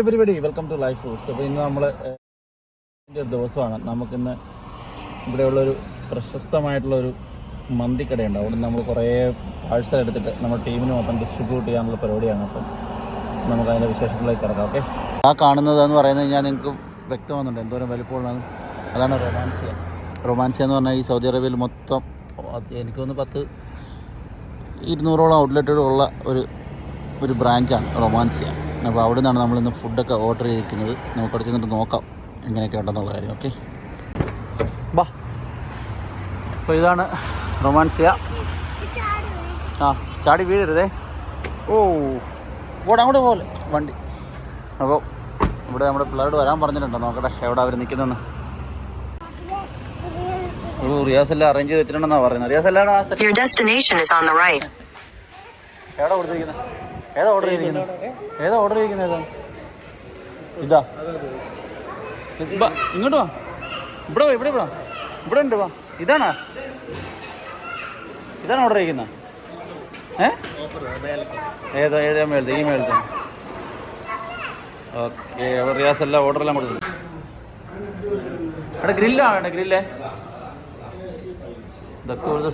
Everybody welcome to life foods അപ്പോൾ ഇന്ന് നമ്മൾ ഒരു ദിവസമാണ്. നമുക്കിന്ന് ഇവിടെയുള്ളൊരു പ്രശസ്തമായിട്ടുള്ളൊരു മന്തിക്കടയുണ്ട്. അവിടെ നമ്മൾ കുറേ പാഴ്സൽ എടുത്തിട്ട് നമ്മുടെ ടീമിന് മൊത്തം ഡിസ്ട്രിബ്യൂട്ട് ചെയ്യാനുള്ള പരിപാടിയാണ്. അപ്പം നമുക്ക് അതിന്റെ വിശേഷങ്ങളിലേക്ക് കിടക്കാം ഓക്കെ ആ കാണുന്നതെന്ന് പറയുന്നത് ഞാൻ നിങ്ങൾക്ക് വ്യക്തമാകുന്നുണ്ട് എന്തോരം വലിപ്പമുള്ളതാണ്. അതാണ് റൊമാൻസിയ. റൊമാൻസിയ എന്ന് പറഞ്ഞാൽ ഈ സൗദി അറേബ്യയിൽ മൊത്തം എനിക്കൊന്ന് പത്ത് ഇരുന്നൂറോളം ഔട്ട്ലെറ്റുകളുള്ള ഒരു ഒരു ബ്രാഞ്ചാണ് റൊമാൻസിയ. അപ്പോൾ അവിടെ നിന്നാണ് നമ്മളിന്ന് ഫുഡൊക്കെ ഓർഡർ ചെയ്തിരിക്കുന്നത്. നമുക്ക് അവിടെ ചെന്നിട്ട് നോക്കാം എങ്ങനെയൊക്കെ ഉണ്ടെന്നുള്ള കാര്യം ഓക്കെ? ബാ. അപ്പോൾ ഇതാണ് റൊമാൻസിയ. ആ ചാടി വീഴരുതേ. ഓ ഇവിടെ അങ്ങോട്ട് പോലെ വണ്ടി. അപ്പോൾ ഇവിടെ നമ്മുടെ പിള്ളേരോട് വരാൻ പറഞ്ഞിട്ടുണ്ടോ. നോക്കട്ടെ എവിടെ അവർ നിൽക്കുന്നതെന്ന് ഓ റിയാസ് എല്ലാം അറേഞ്ച് ചെയ്ത് വെച്ചിട്ടുണ്ടെന്നാണ് പറയുന്നത്. റിയാസ് എല്ലാം എവിടെ കൊടുത്തിരിക്കുന്നത് ഏതാ ഓർഡർ ചെയ്തിരിക്കുന്നത് ഏതാ ഓർഡർ ചെയ്തിരിക്കുന്നത് ഏതാ? ഇതാ. ഇങ്ങോട്ട് വാ. ഇവിടെ വാ ഇവിടെ വാ. ഇവിടെ ഉണ്ട് വാ. ഇതാണോ? ഇതാണ് ഓർഡർ ചെയ്തിരിക്കുന്നത് ഏ? ഏതാ ഏതാ മേളത്തെ ഈ മേളത്തെ ഓക്കെ റിയാസ് എല്ലാം ഓർഡറെല്ലാം കൊടുത്തു. അവിടെ ഗ്രില്ലാണ് വേണ്ട ഗ്രില്ലേ ഇതൊക്കെ ഇവിടുത്തെ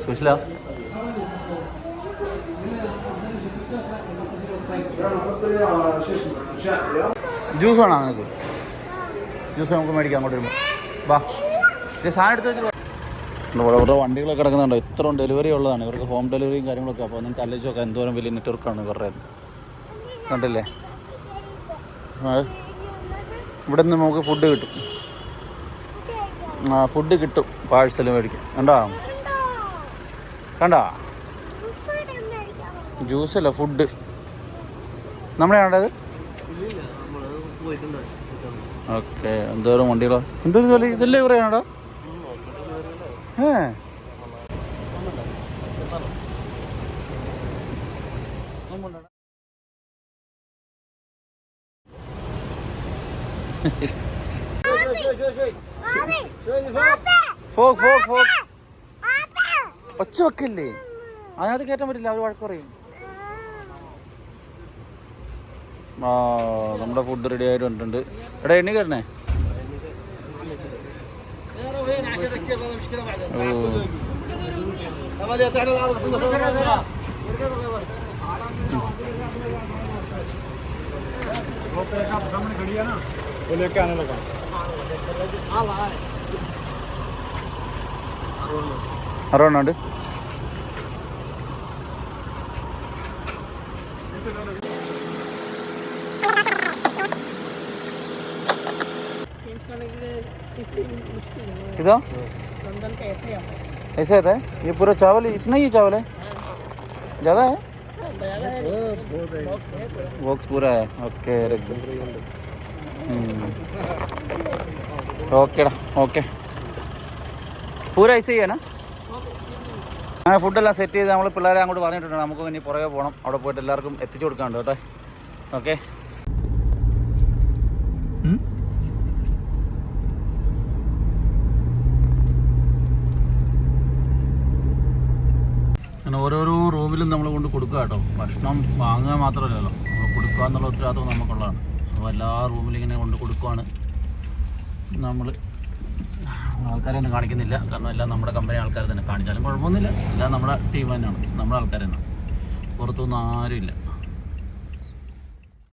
ജ്യൂസ് വേണോ നിനക്ക്? ജ്യൂസ് നമുക്ക് മേടിക്കാം അങ്ങോട്ട് വരുമ്പോൾ വാ. സാധനം എടുത്ത് വെച്ചിട്ട്. ഇവിടെ ഇവരുടെ വണ്ടികളൊക്കെ കിടക്കുന്നുണ്ടോ. ഇത്രയും ഡെലിവറി ഉള്ളതാണ്. ഇവർക്ക് ഹോം ഡെലിവറിയും കാര്യങ്ങളൊക്കെ. അപ്പോൾ നിങ്ങൾക്ക് ആലോചിച്ച് നോക്കാം എന്തോരം വലിയ നെറ്റ്വർക്കാണ് ഇവരുടെ. കണ്ടില്ലേ? ഇവിടെ നിന്ന് നമുക്ക് ഫുഡ് കിട്ടും. ആ ഫുഡ് കിട്ടും. പാഴ്സൽ മേടിക്കും. കണ്ടോ? കണ്ടോ? ജ്യൂസല്ല ഫുഡ് നമ്മളെ വേണ്ടത് ഓക്കെ. എന്തോരം വണ്ടികളോ? എന്തോരം ജോലി? ഇതല്ലേ പറയാണോ ഏ. ഫോക്ക് ഫോക്ക് ഫോക്ക് ഒച്ച വെക്കല്ലേ അതിനകത്ത് കയറ്റാൻ പറ്റില്ല അവർ വഴക്ക് പറയും. ആ നമ്മുടെ ഫുഡ് റെഡി ആയിട്ട് വന്നിട്ടുണ്ട് എടാ എണ്ണി കയറണേ ഓ वो लेके आने लगा അറുപണ്ണം ഉണ്ട് इधर ऐसे आता है ये पूरा चावल इतना ही चावल है ज़्यादा है बॉक्स पूरा है ओके रख दो ഓക്കേടാ ഓക്കെ പൂര ഐസ് ചെയ്യാനാ അങ്ങനെ ഫുഡെല്ലാം സെറ്റ് ചെയ്ത് നമ്മൾ പിള്ളേരെ അങ്ങോട്ട് പറഞ്ഞിട്ടുണ്ട് നമുക്ക് ഇനി പുറകെ പോകണം അവിടെ പോയിട്ട് എല്ലാവർക്കും എത്തിച്ചു കൊടുക്കാണ്ട് കേട്ടോ ഓക്കെ ഓരോരോ നമ്മൾ കൊണ്ട് കൊടുക്കുക കേട്ടോ. ഭക്ഷണം വാങ്ങുക മാത്രമല്ലല്ലോ. നമ്മൾ കൊടുക്കുക എന്നുള്ള ഉത്തരവാദിത്വം നമുക്കുള്ളതാണ്. അപ്പോൾ എല്ലാ റൂമിലും ഇങ്ങനെ കൊണ്ട് കൊടുക്കുവാണ്. നമ്മൾ ആൾക്കാരെ ഒന്നും കാണിക്കുന്നില്ല. കാരണം എല്ലാം നമ്മുടെ കമ്പനി ആൾക്കാർ തന്നെ. കാണിച്ചാലും കുഴപ്പമൊന്നുമില്ല. എല്ലാം നമ്മുടെ ടീം തന്നെയാണ് നമ്മുടെ ആൾക്കാർ തന്നെ പുറത്തൊന്നും ആരുമില്ല